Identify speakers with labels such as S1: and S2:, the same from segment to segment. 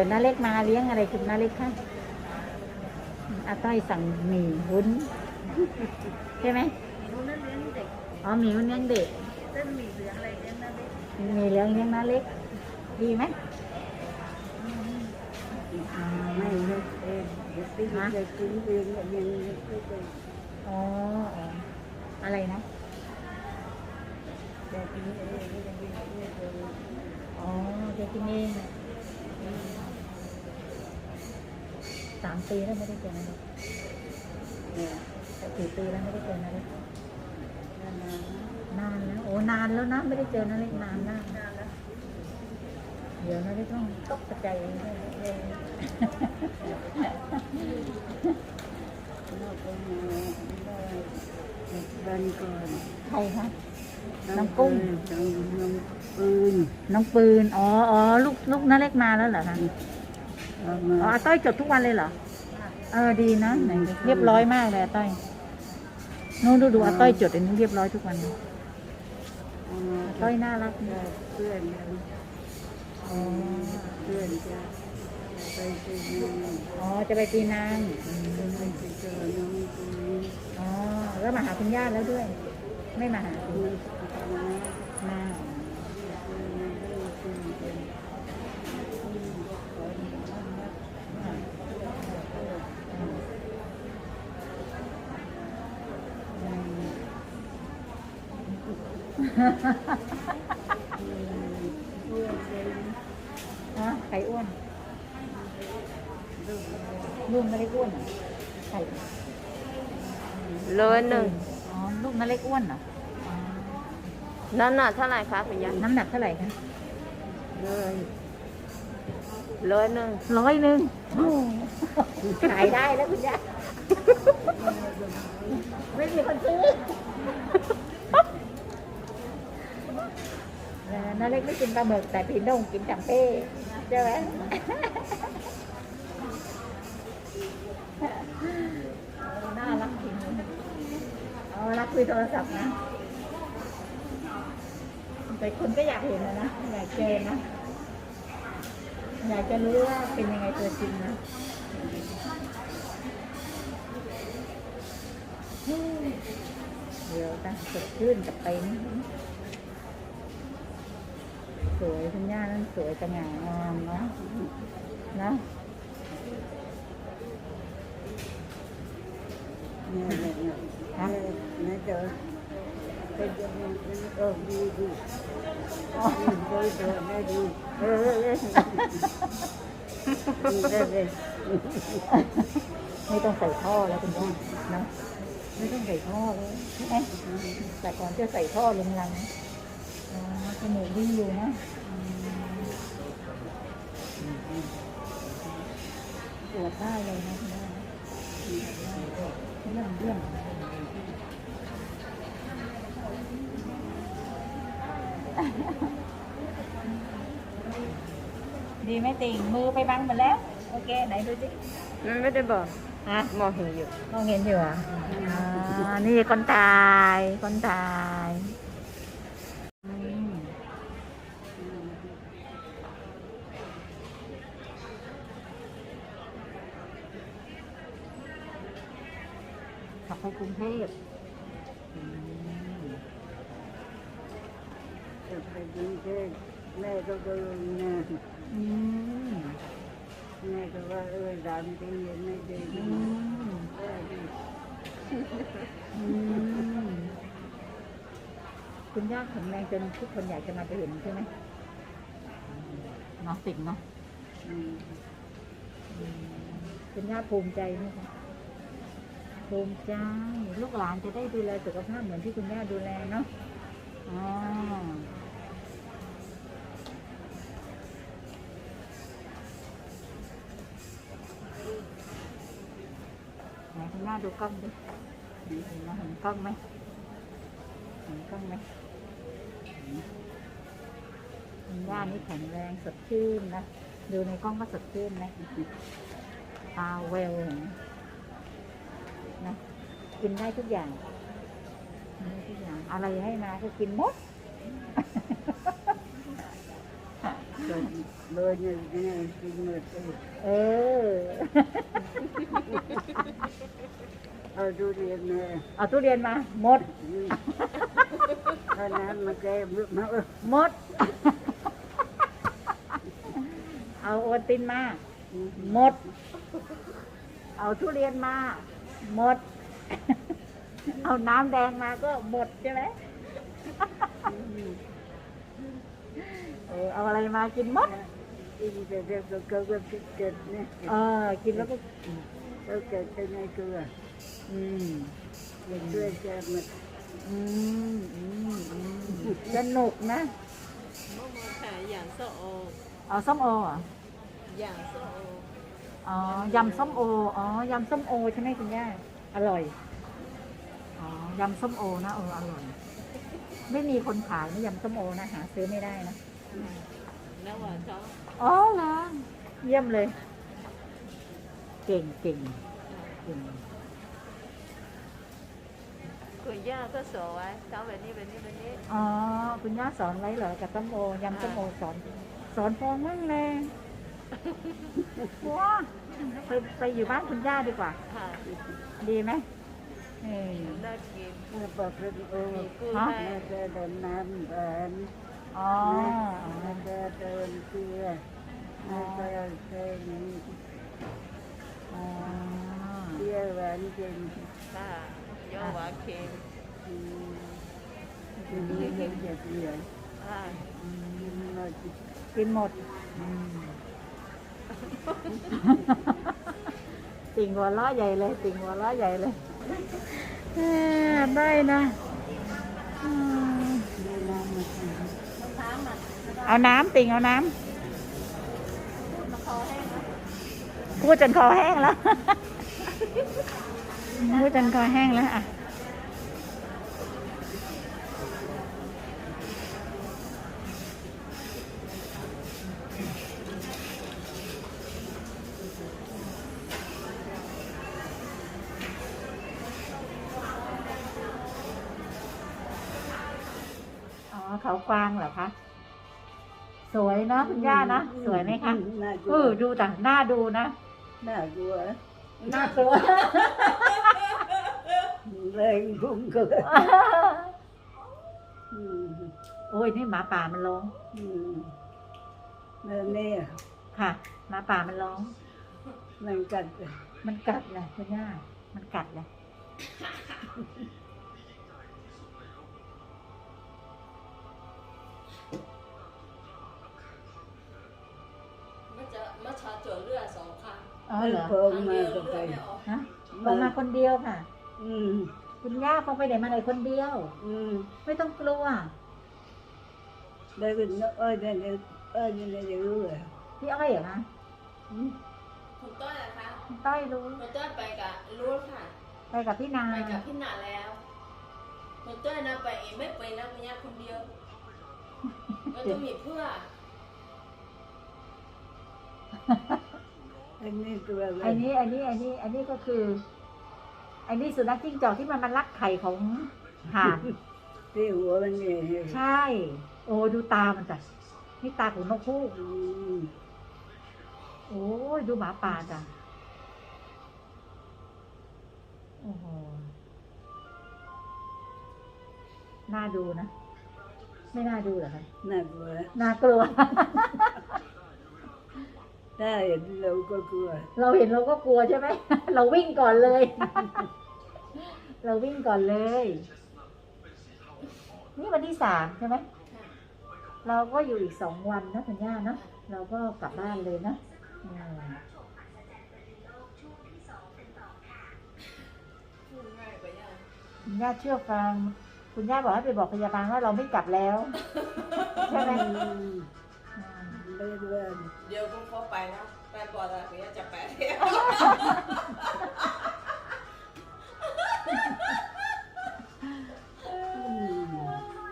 S1: ดี๋ยวน้าเล็กมาเลี้ยงอะไรคุณน้าเล็กคะอาต้อยสั่งหมี่วุ้นใช่ไหม
S2: รู้นั่นเลี้ยงเด็ก
S1: อ๋อหมี่วุ้นเลี้ยงเด็ก
S2: เส้นหมี่เหลืองอะไรเลี้ยงนั่นเด็ก
S1: หมี่เลี้ยงเลี้ยงน้าเล็ก ดีไหม
S2: ไม่เล็กเองเด็กที่เด็กกินเองยังไม่เคย
S1: อ๋ออ๋ออะไรนะ
S2: เด็กกินเองยังไม่เคย
S1: อ๋อเด็กกินเอง สามปีแล้วไม่ได้เจอนาเล็ก
S2: เนี่ย
S1: สี่ปีแล้วไม่ได้เจอนาเล็ก
S2: นั่นนะ
S1: นานแล้วโอ้นานแล้วนะไม่ได้เจอนาเล็กนานมาก
S2: นานแล้ว
S1: เดี๋ยวนาเล็กต้องตกใจเลย
S2: เราไปมาได้บันก่อน
S1: ใครคะน้องกุ้ง
S2: น้องน้องปืน
S1: น้องปืนอ๋ออ๋อลูกลูกน้าเล็กมาแล้วเหรอคะ
S2: เอา
S1: อ๋อ
S2: มา
S1: อาต้อยจดทุกวันเลยเหรอ เออดีนะไหนเรียบร้อยมากเลยอาต้อยนู้นดูดูอาต้อยจดอันนี้เรียบร้อยทุกวันเลย
S2: เอามา
S1: อาต้อยน่ารัก
S2: เพื่อนกัน
S1: อ๋อ
S2: เพื่อนจะไปที่นี่
S1: อ๋อจะไปปีนางอืม
S2: ไปเจอน้องปืน
S1: อ๋อแล้วมาหาคุณย่าแล้วด้วย ไม่มาหาคุณ
S2: ปืนมา
S1: มา ฮะไข่อ้วนลูกนาเล็กอ้วนเหรอไข่
S3: โลหนึ่ง
S1: อ๋อลูกนาเล็กอ้วนเหรออ๋อ
S3: น้ำหนักเท่าไหร่คะคุณยาย
S1: น้ำหนักเท่าไหร่คะ
S2: เลย
S3: โลหนึ่ง
S1: ร้อยหนึ่งโอ้ขายได้แล้วคุณยายไม่มีคนซื้อเออน้าเล็กไม่กินปลาหมึกแต่พี่โด่งกินจัมเป้ใช่ไหมน่ารักจริงเอารัก คุยโทรศัพท์นะ แต่คนก็อยากเห็นนะนะอยากเจอนะ อยากจะรู้ว่าเป็นยังไงตัวจริงนะเดี๋ยวตั้งสดชื่นกับไปนี่สวยคุณย่านั่นสวยสง่างามเนาะนะ
S2: เนี่ยเนี่ยเนี่ย เจอเป็นยังไงเป็นเออดีดี
S1: อ๋อ
S2: เจอแม่ดีเออไม่
S1: ต้องใส่ท่อแล้วคุณย่านะไม่ต้องใส่ท่อเลยใช่ไหมแต่ก่อนจะใส่ท่อลงรังอ๋อจมูกวิ่งอยู่นะปวดได้เลยนะคุณย่เยี่ยมเยี่ยม ดีไหมติ่งมือไปบังหมดแล้ว โอเค ไหนดูสิ
S3: มันไม่ได้บอก
S1: ฮะ
S3: มองเห็นอยู่
S1: มองเห็นอยู่อะอ่านี่คนตาย คนตายอืมขับไปกรุงเทพอืม
S2: จะ ไปกินเค้กแม่ก็ก็นะ
S1: อืม
S2: แม่ก็ว่าเออสามปียังไม่ได้
S1: อืม
S2: แม่ดี
S1: อืมคุณย่าแข็งแรงจนทุกคนอยากจะมาไปเห็นใช่ไหมเนาะติ่งเนาะ
S2: อืม
S1: คุณย่าภูมิใจไหมคะภูมิใจลูกหลานจะได้ดูแลสุขภาพเหมือนที่คุณย่าดูแลเนาะ ดูกล้องดิเห็นไหมเห็นกล้องไหมเห็นกล้องไหมคุณย่านี่แข็งแรงสดชื่นนะ ดูในกล้องก็สดชื่นไหมตาเวลนไหมนะกินได้ทุกอย่างกินได้ทุกอย่าง อะไรให้มาก็กินหมด
S2: เลยเนี่ยเนี่ยกินเลย
S1: เออ
S2: เอาดูเรียนเนี่ย
S1: เอาทุเรียนมา หมด
S2: ถ้าน้ำมาแก้มาเออ
S1: หมด เอาโอตินมา หมด เอาทุเรียนมา หมด เอาน้ำแดงมาก็หมดใช่ไหม เออเอาอะไรมากินหมด
S2: กินแต่เด็กก็เกิดก็เกิดเนี่ย
S1: เออกินแล้วก็
S2: ก็เกิดเป็นไงเกลือ
S1: อืม
S2: เกิดด้วยแก้หมด
S1: อืมอืมอืมสนุกนะ
S3: มะม่วงขายอย่างส้มโอ
S1: เอาส้มโอเหรอ
S3: อย่างส้มโอ
S1: อ๋อยำส้มโออ๋อยำส้มโอใช่ไหมคุณย่าอร่อยอ๋อยำส้มโอนะเอออร่อย ไม่มีคนขายนะยำส้มโอนะหาซื้อไม่ได้นะ
S3: แล้วว่าเขา
S1: อ๋อเหรอเยี่ยมเลย เก่งเก่งเก่ง
S3: คุณย่าก็สอนไว้ทำแบบนี้แบบนี้แบบนี้
S1: อ๋อคุณย่าสอนไว้เหรอกับส้มโอยำส้มโอสอน สอนฟองมั่งเลยว้าไปไปอยู่บ้านคุณย่าดีกว่า
S3: ค่ะ
S1: ดีไหมเออ
S3: น่ากิน
S2: เมื่อบอกเป็นโอ้
S3: มีกุ้ง
S1: ฮะ
S3: ให้
S2: แม่จะเดินน้ำหวาน
S1: อ๋อ
S2: แม่จะเดินเกลือแม่จะเดิน
S1: อ๋อ
S2: เกลือหวานจริง
S3: ค่ะย่อหวานเค็ม
S2: อืมทีนี้เห็นจะเกลือ
S3: ค่ะ
S2: อืมมาจิ
S1: กินหมดอืมติ่งหัวล้อใหญ่เลย ติ่งหัวล้อใหญ่เลยเอ้อได้นะอืม
S2: ได้น้ำมากิน
S1: เอาน้ำติ่งเอาน้ำพูดจนคอแห้งแล้วพูดจนคอแห้งแล้วอะอ๋อเขากวางเหรอคะ สวยเนาะคุณย่านะ สวยไหมคะ
S2: น่ากลั
S1: เอ
S2: ว
S1: อดูแต่หน้าดูนะ
S2: น่ากลัว
S1: น่ากลัว
S2: แรงพุ่งเกินอืม
S1: โอ้ยนี่หมาป่ามันร้อง
S2: อืมแล้วเนี่ย
S1: ค่ะหมาป่ามันร้อง
S2: มันกัด
S1: มันกัดแหละคุณย่า มันกัดแหละ
S3: จะเมื่อเช้าเจอเลือดสองครั้ง
S1: อ๋อเหรอ
S2: เพิ่มมาก็ไป
S1: ฮะลงมาคนเดียวค่ะ
S2: อืม
S1: คุณย่าเขาไปไหนมาไหนคนเดียว
S2: อืม
S1: ไม่ต้องกลัว
S2: ได้เป็นเอ้ยเนี่ยเอ้ยเนี่ยจะรู้เลย
S1: พี่อ้อยเหรอคะ
S3: คุณต้อยนะคะ
S1: คุณต้อยรู้
S3: คุณต้อยไปกับรู้ค่ะ
S1: ไปกับพี่นา
S3: ไปกับพี่หนาแล้วคุณต้อยนะไปเองไม่ไปนะคุณย่าคนเดียวก็ต้องมีเพื่อ
S2: อันนี้ตัวอะไร
S1: อันนี้อันนี้อันนี้ อันนี้ก็คือ อันนี้สุนัขจิ้งจอกที่มันมันรักไข่ของห่าน
S2: ที่หัวมันเนี่ย
S1: ใช่ โอ้ดูตามันจ้ะนี่ตาของนกฮูก
S2: อืม
S1: โอ้ยดูหมาป่าจ้ะโอ้โหน่าดูนะ ไม่น่าดูเหรอคะ
S2: น่ากลัว
S1: น่ากลัว
S2: ถ้าเห็นเราก็กลัว
S1: เราเห็นเราก็กลัวใช่ไหม เราวิ่งก่อนเลย เราวิ่งก่อนเลย นี่วันที่สามใช่ไหม เราก็อยู่อีกสองวันนะคุณย่าเนอะเราก็กลับบ้านเลยนะ
S3: พูดง่ายไปยัง
S1: คุณย่าเชื่อฟัง คุณย่าบอกให้ไปบอกพยาบาลว่าเราไม่กลับแล้ว ใช่ไหม
S2: อืม
S1: อืม
S2: ไม่รู้
S3: เดี๋ยวก็เข้าไปนะไปก่อนละคุณย่าจะไปแล้ว
S2: อืม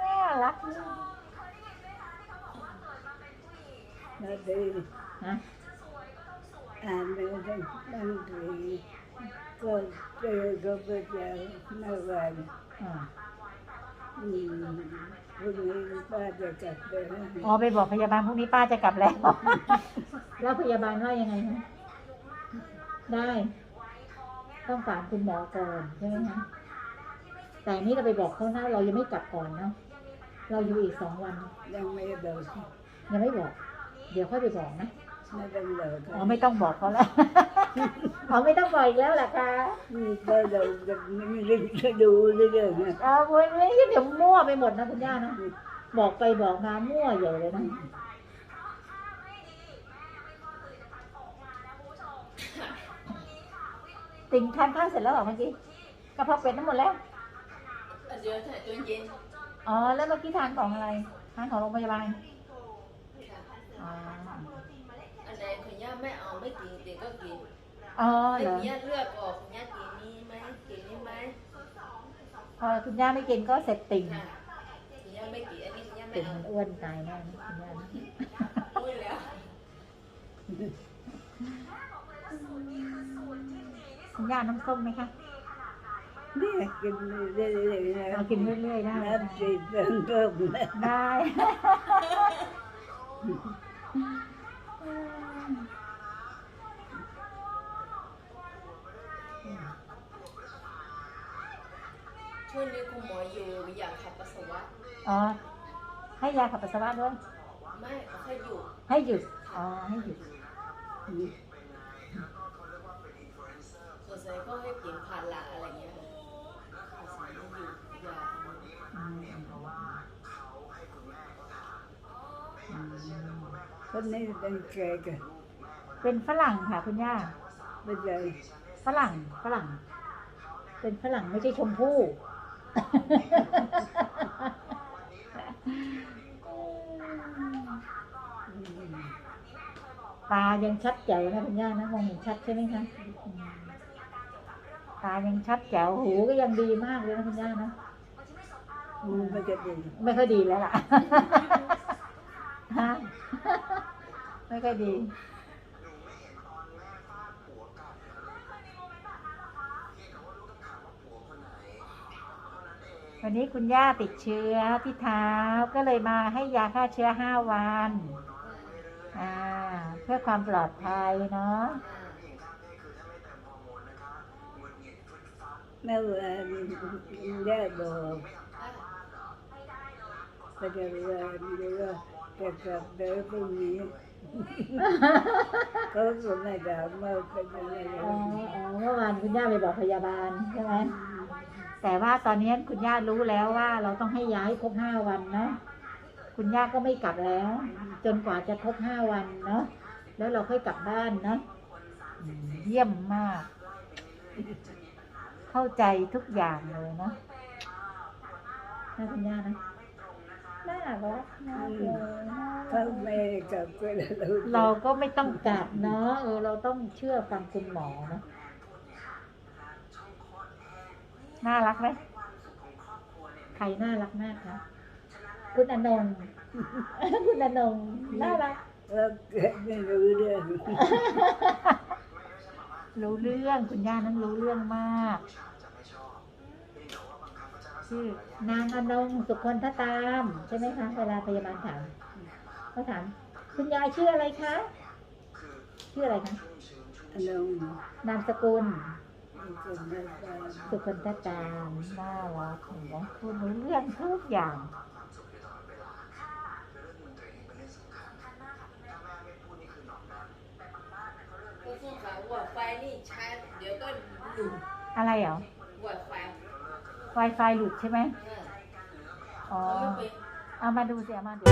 S1: น่ารัก
S2: น่าดี
S1: นะ
S2: อ่านไม่ได้ตั้งใจก็เจอก็ไปเจอหน้าวัน
S1: อ่า
S2: อืม พรุ่งนี้ป้าจะกลับไปนะ
S1: อ๋อไปบอกพยาบาลพรุ่งนี้ป้าจะกลับแล้ว แล้วพยาบาลว่ายังไงคะได้ ต้องฝากคุณหมอก่อนใช่ไหมคะแต่อันนี่เราไปบอกเขานะเรายังไม่กลับก่อนเนาะเราอยู่อีกสองวัน
S2: ยังไม่ได้บอก
S1: ยังไม่บอก เดี๋ยวค่อยไปบอกนะ
S2: ไม่ต้องบอก
S1: อ๋อไม่ต้องบอกเขาแล้ว อ๋อไม่ต้องบอกอีกแล้วล่ะคะ
S2: ก็เราจะไม่ได้จะดูเรื่องนะ
S1: อ๋อไม่ไม่เดี๋ยวมั่วไปหมดนะคุณย่านะบอกไปบอกมามั่วใหญ่เลยนะติงทานข้าวเสร็จแล้วเหรอเมื่อกี้กระเพาะเป็ดทั้งหมดแล้ว
S3: เดี๋ยวถ่ายตัวเย็น
S1: อ๋อแล้วเมื่อกี้ทานของอะไรทานของโรงพยาบาล
S3: ค่ะ
S1: อ๋อ
S3: อันไหนคุณย่าไม่เอาไม่กินเด็กก็กิน
S1: อ๋อ
S3: ให้
S1: เหรอ
S3: คุณย่าเลือกออกคุณย่ากินนี้ไหมกินนี้ไหม
S1: พอคุณย่าไม่กินก็เสร็จติ่ง
S3: ค่ะคุณย่าไม่กินอันนี้คุณย่าไม่
S1: ติ่ง
S3: เอา
S1: อ้วนตายแน่นะคุณย่านะ
S3: โอ้ยแล้ว
S1: คุณย่าน้ำส้มไหมคะ
S2: เนี่ยกินเรื่อยๆนะ
S1: เรากินเรื่อยๆได้
S2: น้ำจีบเพิ่มเพิ่มนะ
S1: ได้
S3: ช่ วงนี้คุณหมออยู่อยากขับปัสสาวะ
S1: อ๋อ ให้ยาขับปัสสาวะด้วย
S3: ไม่เขาให้อยู่
S1: ให้หยุด อ๋อ ให้หยุด
S3: สงสัยก็ให้กินพาราอะไรเงี้ยค่ะสงสัยไม่อยู่ยาอันนี้
S1: อืมอืม
S2: คนนี้เป็นแกกัน
S1: เป็นฝรั่งค่ะคุณย่า
S2: ไม่ใช่
S1: ฝรั่งฝรั่ง เป็นฝรั่งไม่ใช่ชมพู่ ตายังชัดแจ๋วนะคุณย่านะมองเห็นชัดใช่ไหมคะอืมตายังชัดแจ๋วหูก็ยังดีมากเลยนะคุณย่านะ
S2: มันไม่จะดี
S1: ไม่ค่อยดีแล้วล่ะฮะไม่ค่อยดี วันนี้คุณย่าติดเชื้อที่เท้าก็เลยมาให้ยาฆ่าเชื้อห้าวันอ่าเพื่อความปลอดภัยเนาะ
S2: เมื่อวานย่าบอกก็จะว่าดูว่าจะกลับเดินพรุ่งนี้เขาก็ไม่ถามว่าเป็นยังไง
S1: อ๋ออ๋อเมื่อวานคุณย่าไปบอกพยาบาลใช่ไหม แต่ว่าตอนนี้คุณย่ารู้แล้วว่าเราต้องให้ย้ายครบห้าวันเนาะคุณย่าก็ไม่กลับแล้ว จนกว่าจะครบห้าวันเนาะแล้วเราค่อยกลับบ้านเนาะอืมเยี่ยมมาก เข้าใจทุกอย่างเลยเนาะนะคุณย่านะน่ารักมากเลยน่า
S2: เขา
S1: รัก
S2: ไม่กลับก็เรา
S1: เราก็ไม่ต้องกลับเนาะเออเราต้องเชื่อฟังคุณหมอเนาะ น่ารักไหมใครน่ารักมากคะคุณอนงค์คุณอนงค์น่ารัก
S2: เราเกิดไม่รู้เรื่อง
S1: รู้เรื่องคุณย่านั้นรู้เรื่องมากชื่อนางอนงสุคนทตามใช่ไหมคะเวลาพยาบาลถามเขาถามคุณยายชื่ออะไรคะชื่ออะไรคะ
S2: อันนั้น
S1: นามสกุล
S2: คนไม่ตาม
S1: สุคนทตามน่ารักเห็นไหมพูดรู้เรื่องทุกอย่าง
S3: ก็สู้ค่ะหัวไฟนี่ใช้เดี๋ยวก็หลุด
S1: อะไรเหรอ
S3: หัวไฟ
S1: Wi-Fi หลุดใช่ไหม
S3: เออ
S1: อ๋อ
S3: เขาไม่เป็น
S1: เอามาดูสิเอามาดู